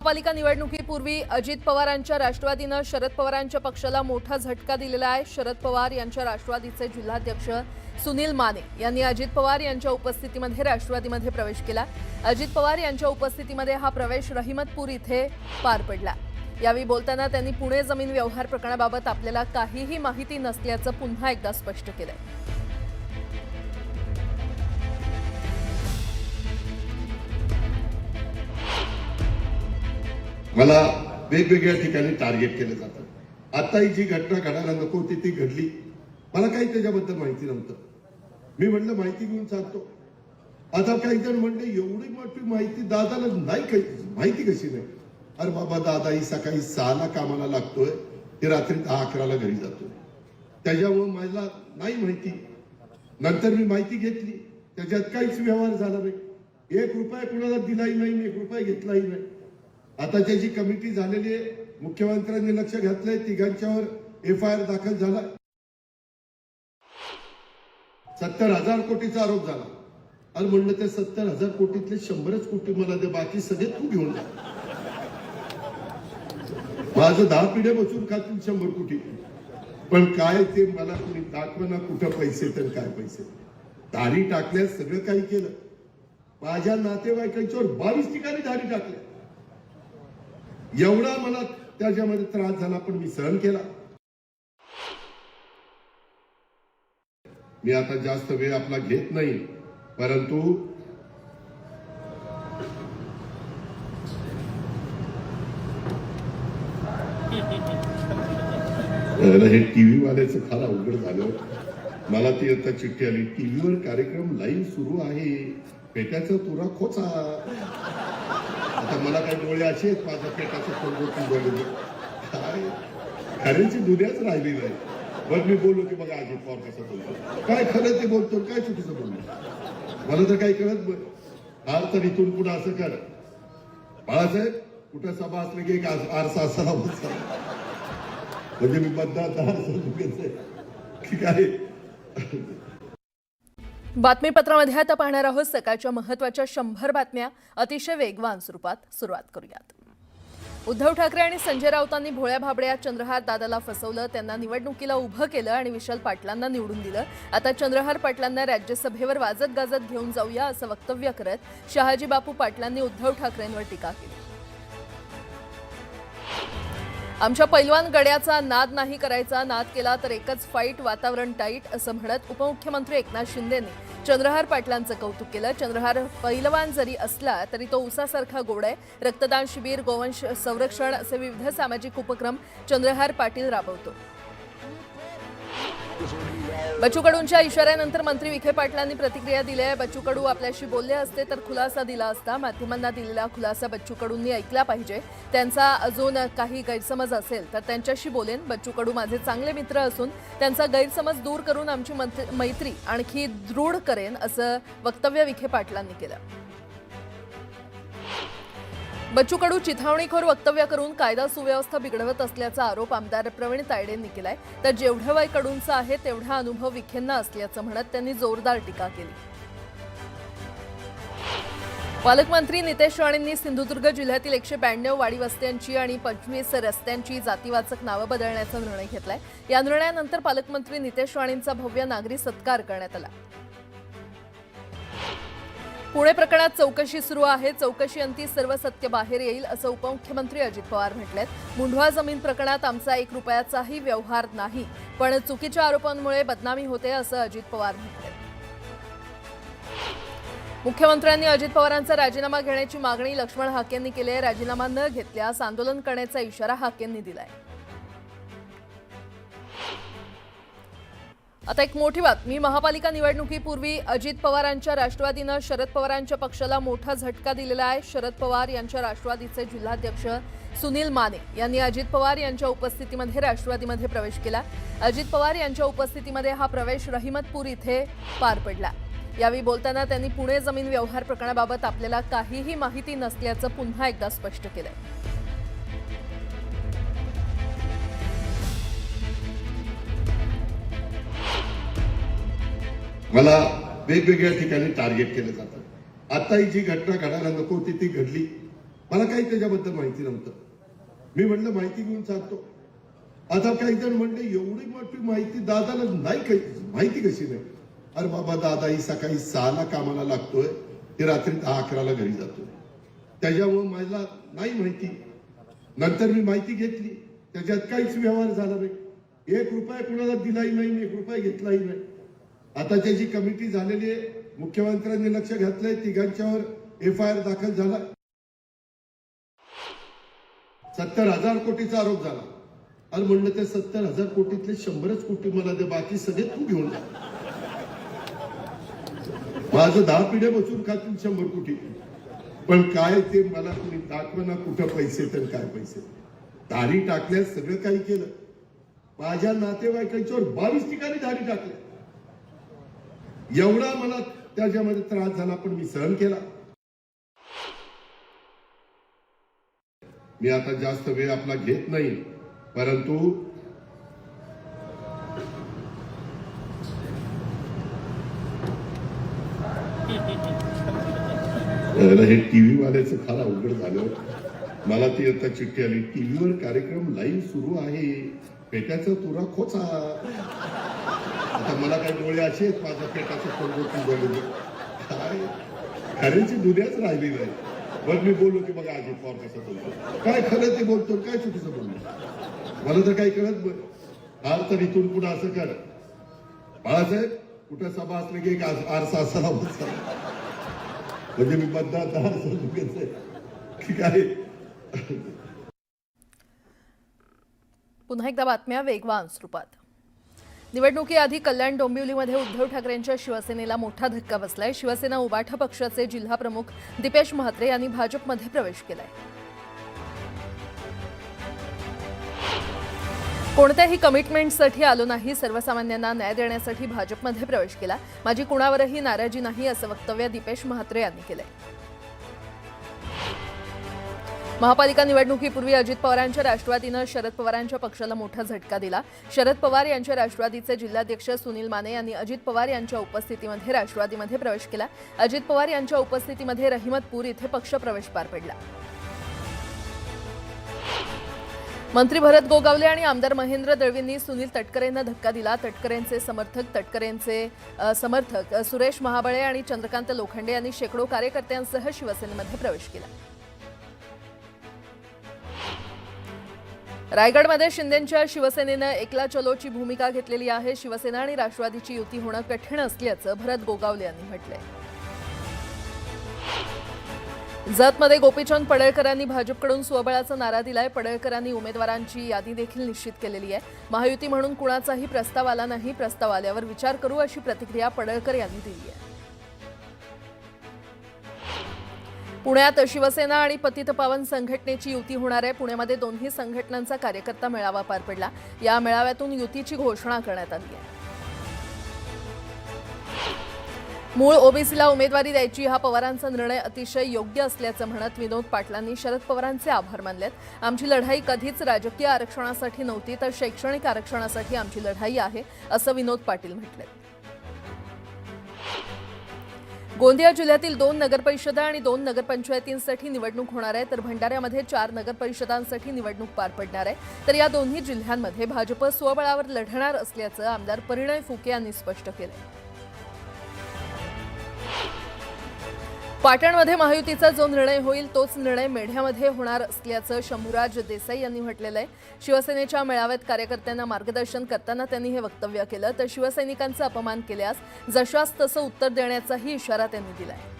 महापालिका निवडणुकीपूर्वी अजित पवारांच्या राष्ट्रवादीनं शरद पवारांच्या पक्षाला मोठा झटका दिलेला आहे. शरद पवार यांच्या राष्ट्रवादीचे जिल्हाध्यक्ष सुनील माने यांनी अजित पवार यांच्या उपस्थितीमध्ये राष्ट्रवादीमध्ये प्रवेश केला. अजित पवार यांच्या उपस्थितीमध्ये हा प्रवेश रहिमतपूर इथे पार पडला. यावेळी बोलताना त्यांनी पुणे जमीन व्यवहार प्रकरणाबाबत आपल्याला काहीही माहिती नसल्याचं पुन्हा एकदा स्पष्ट केलं मला वेगवेगळ्या ठिकाणी टार्गेट केलं जातं. आता ही जी घटना घडायला नको होती ती घडली. मला काही त्याच्याबद्दल माहिती नव्हतं. मी म्हटलं माहिती घेऊन चालतो. आता काही जण म्हणले एवढी मोठी माहिती दादाला नाही काही माहिती कशी नाही? अरे बाबा दादा ही सकाळी सहाला कामाला लागतोय. ते रात्री दहा अकराला घरी जातोय. त्याच्यामुळे मला नाही माहिती. नंतर मी माहिती घेतली. त्याच्यात काहीच व्यवहार झाला नाही. एक रुपया कुणाला दिलाही नाही मी एक रुपया घेतलाही नाही. आता जी कमिटी झालेली आहे मुख्यमंत्र्यांनी लक्ष घातलंय तिघांच्यावर एफ आय आर दाखल झाला. सत्तर हजार कोटीचा आरोप झाला. अरे म्हणलं ते सत्तर हजार कोटीतले शंभरच कोटी मला दे बाकी सगळे तू घेऊन जा. माझं दहा पिढ्या बसून खातील शंभर कोटी. पण काय ते मला तुम्ही दाखवना कुठं पैसे तर काय पैसे. दाढी टाकल्यास सगळं काही केलं. माझ्या नातेवाईकांच्यावर बावीस ठिकाणी दाढी टाकल्या. एवढा मला त्याच्यामध्ये त्रास झाला पण मी सहन केला. मी आता जास्त वेळ आपला घेत नाही परंतु हे टीव्ही वाल्याचं फार अवघड झालं. मला ती आता चिठ्ठी आली टीव्हीवर कार्यक्रम लाईव्ह सुरू आहे. पेट्याचा तुरा खोचा. आता मला काही डोळे असे आहेत माझ्या पेटाचं कोणकोणती काय खऱ्याची दुनियाच राहिली नाही. बरं मी बोललो की बघा अजित पवार कसा बोलतो. काय खरं ते बोलतो काय चुकीचं बोललो मला तर काही कळत नाही. फार तर इथून पुढे असं कर. बाळासाहेब कुठं सभा असली की एक आरसा असावा बसा. म्हणजे मी मतदार की काय बातमीपत्रामध्ये आता पाहणार आहोत सकाळच्या महत्त्वाच्या शंभर बातम्या. अतिशय वेगवान स्वरूपात सुरुवात करूयात. उद्धव ठाकरे आणि संजय राऊतांनी भोळ्या भाबड्या चंद्रहार दादाला फसवलं त्यांना निवडणुकीला उभं केलं आणि विशाल पाटलांना निवडून दिलं. आता चंद्रहार पाटलांना राज्यसभेवर वाजत गाजत घेऊन जाऊया असं वक्तव्य करत शहाजी बापू पाटलांनी उद्धव ठाकरेंवर टीका केली. आमच्या पैलवान गड्याचा नाद नाही करायचा नाद केला तर एकच फाईट वातावरण टाईट असं म्हणत उपमुख्यमंत्री एकनाथ शिंदेने चंद्रहार पाटलांचं कौतुक केलं. चंद्रहार पैलवान जरी असला तरी तो उसासारखा गोड आहे. रक्तदान शिबिर गोवंश संरक्षण असे विविध सामाजिक उपक्रम चंद्रहार पाटील राबवतो. बच्चू कडूंच्या इशाऱ्यानंतर मंत्री विखे पाटलांनी प्रतिक्रिया दिली आहे. बच्चू कडू आपल्याशी बोलले असते तर खुलासा दिला असता माध्यमांना दिलेला खुलासा बच्चू कडूंनी ऐकला पाहिजे. त्यांचा अजून काही गैरसमज असेल तर त्यांच्याशी बोलेन. बच्चू कडू माझे चांगले मित्र असून त्यांचा गैरसमज दूर करून आमची मैत्री आणखी दृढ करेन असं वक्तव्य विखे पाटलांनी केलं. बच्चू कडू चिथावणीखोर वक्तव्य करून कायदा सुव्यवस्था बिघडवत असल्याचा आरोप आमदार प्रवीण तायडेंनी केलाय. तर जेवढं वय कडूंचा आहे तेवढा अनुभव विखेंना असल्याचं म्हणत त्यांनी जोरदार टीका केली. पालकमंत्री नितेश राणेंनी सिंधुदुर्ग जिल्ह्यातील एकशे ब्याण्णव वाडी वस्त्यांची आणि पंचवीस रस्त्यांची जातीवाचक नावं बदलण्याचा निर्णय घेतलाय. या निर्णयानंतर पालकमंत्री नितेश राणेंचा भव्य नागरी सत्कार करण्यात आला. पुणे प्रकरणात चौकशी सुरू आहे. चौकशी अंती सर्व सत्य बाहेर येईल असं उपमुख्यमंत्री अजित पवार म्हटलेत. मुंढवा जमीन प्रकरणात आमचा एक रुपयाचाही व्यवहार नाही पण चुकीच्या आरोपांमुळे बदनामी होते असं अजित पवार म्हटले मुख्यमंत्र्यांनी अजित पवारांचा राजीनामा घेण्याची मागणी लक्ष्मण हाकेंनी केली आहे. राजीनामा न घेतल्यास आंदोलन करण्याचा इशारा हाकेंनी दिलाय. आता एक मोठी बातमी महापालिका निवडणुकीपूर्वी अजित पवारांच्या राष्ट्रवादीनं शरद पवारांच्या पक्षाला मोठा झटका दिलेला आहे. शरद पवार यांच्या राष्ट्रवादीचे जिल्हाध्यक्ष सुनील माने यांनी अजित पवार यांच्या उपस्थितीमध्ये राष्ट्रवादीमध्ये प्रवेश केला. अजित पवार यांच्या उपस्थितीमध्ये हा प्रवेश रहिमतपूर इथे पार पडला. यावेळी बोलताना त्यांनी पुणे जमीन व्यवहार प्रकरणाबाबत आपल्याला काहीही माहिती नसल्याचं पुन्हा एकदा स्पष्ट केलंय. मला वेगवेगळ्या ठिकाणी टार्गेट केलं जातं. आता ही जी घटना घडायला नको होती ती घडली. मला काही त्याच्याबद्दल माहिती नव्हतं. मी म्हणलं माहिती घेऊन सांगतो आता काही जण म्हणले एवढी मोठी माहिती दादाला नाही काही माहिती कशी नाही? अरे बाबा दादा ही सकाळी सहाला कामाला लागतोय. ते रात्री दहा अकराला घरी जातो त्याच्यामुळे मला नाही माहिती. नंतर मी माहिती घेतली. त्याच्यात काहीच व्यवहार झाला नाही. एक रुपया कुणाला दिलाही नाही एक रुपया घेतलाही नाही. आताच्या जी कमिटी झालेली आहे मुख्यमंत्र्यांनी लक्ष घातलंय तिघांच्यावर एफ आय आर दाखल झाला. सत्तर हजार कोटीचा आरोप झाला. अरे म्हणलं ते सत्तर हजार कोटीतले शंभरच कोटी मला दे बाकी सगळे तू घेऊन जा. माझं दहा पिढ्या बसून खातील शंभर कोटी. पण काय ते मला तुम्ही दाखवना कुठं पैसे तर काय पैसे. दाढी टाकल्यास सगळं काही केलं. माझ्या नातेवाईकांच्यावर बावीस ठिकाणी दाढी टाकल्या एवढा मला त्याच्यामध्ये त्रास झाला पण मी सहन केला. मी आता जास्त वेळ आपला घेत नाही परंतु हे टीव्ही वाल्याचं फार अवघड झालं. मला ती आता चिठ्ठी आली टीव्हीवर कार्यक्रम लाईव्ह सुरू आहे. पेट्याचा तुरा खोचा. आता मला काय डोळे असे आहेत माझ्या पेटाचं कोणतं बोलले काय? खऱ्याची दुनियाच राहिली नाही. बरं मी बोललो की बघा अजित पवार कसं बोलतो. काय खरं ते बोलतो काय चुकीचं बोलतो? मला तर काही कळत नाही. हार तर इथून पुढे असं कर. बाळासाहेब कुठं सभा असली की एक आरसा असावा बसा. म्हणजे मी मतदार ठीक आहे. पुन्हा एकदा बातम्या वेगवान स्वरूपात. निवडणुकीआधी कल्याण डोंबिवलीमध्ये उद्धव ठाकरेंच्या शिवसेनेला मोठा धक्का बसलाय. शिवसेना उबाठा पक्षाचे जिल्हा प्रमुख दीपेश म्हात्रे यांनी भाजपमध्ये प्रवेश केलाय. कोणत्याही कमिटमेंटसाठी आलो नाही सर्वसामान्यांना न्याय देण्यासाठी भाजपमध्ये प्रवेश केला. माझी कुणावरही नाराजी नाही असं वक्तव्य दीपेश म्हात्रे यांनी केलंय. महापालिका निवडणुकीपूर्वी अजित पवारांच्या राष्ट्रवादीनं शरद पवारांच्या पक्षाला मोठा झटका दिला. शरद पवार यांच्या राष्ट्रवादीचे जिल्हाध्यक्ष सुनील माने यांनी अजित पवार यांच्या उपस्थितीमध्ये राष्ट्रवादीमध्ये प्रवेश केला. अजित पवार यांच्या उपस्थितीमध्ये रहिमतपूर इथे पक्षप्रवेश पार पडला. मंत्री भरत गोगावले आणि आमदार महेंद्र दळवींनी सुनील तटकरेंना धक्का दिला. तटकरेंचे समर्थक तटकरेंचे समर्थक सुरेश महाबळे आणि चंद्रकांत लोखंडे यांनी शेकडो कार्यकर्त्यांसह शिवसेनेमध्ये प्रवेश केला. रायगडमध्ये शिंदेंच्या शिवसेनेनं एकला चलोची भूमिका घेतलेली आहे. शिवसेना आणि राष्ट्रवादीची युती होणं कठीण असल्याचं भरत गोगावले यांनी म्हटलंय. जतमध्ये गोपीचंद पडळकरांनी भाजपकडून स्वबळाचा नारा दिलाय. पडळकरांनी उमेदवारांची यादी देखील निश्चित केलेली आहे. महायुती म्हणून कुणाचाही प्रस्ताव आला नाही. प्रस्ताव आल्यावर विचार करू अशी प्रतिक्रिया पडळकर यांनी दिली आहे. पुण्यात शिवसेना आणि पतित पावन संघटनेची युती होणार आहे. पुण्यामध्ये दोन्ही संघटनांचा कार्यकर्ता मेळावा पार पडला. या मेळाव्यातून युतीची घोषणा करण्यात आली आहे. मूळ ओबीसीला उमेदवारी द्यायची हा पवारांचा निर्णय अतिशय योग्य असल्याचं म्हणत विनोद पाटलांनी शरद पवारांचे आभार मानलेत. आमची लढाई कधीच राजकीय आरक्षणासाठी नव्हती तर शैक्षणिक आरक्षणासाठी आमची लढाई आहे असं विनोद पाटील म्हटले गोंदिया जिल्ह्यातील दोन नगरपरिषदा आणि दोन नगरपंचायतींसाठी निवडणूक होणार आहे. तर भंडाऱ्यामध्ये चार नगरपरिषदांसाठी निवडणूक पार पडणार आहे. तर या दोन्ही जिल्ह्यांमध्ये भाजप स्वबळावर लढणार असल्याचं आमदार परिणय फुके यांनी स्पष्ट केलं पाटणमध्ये महायुतीचा जो निर्णय होईल तोच निर्णय मेढ्यामध्ये होणार असल्याचं शंभूराज देसाई यांनी म्हटलेलं आहे शिवसेनेच्या मेळाव्यात कार्यकर्त्यांना मार्गदर्शन करताना त्यांनी हे वक्तव्य केलं. तर शिवसैनिकांचा अपमान केल्यास जशास तसं उत्तर देण्याचाही इशारा त्यांनी दिला आहे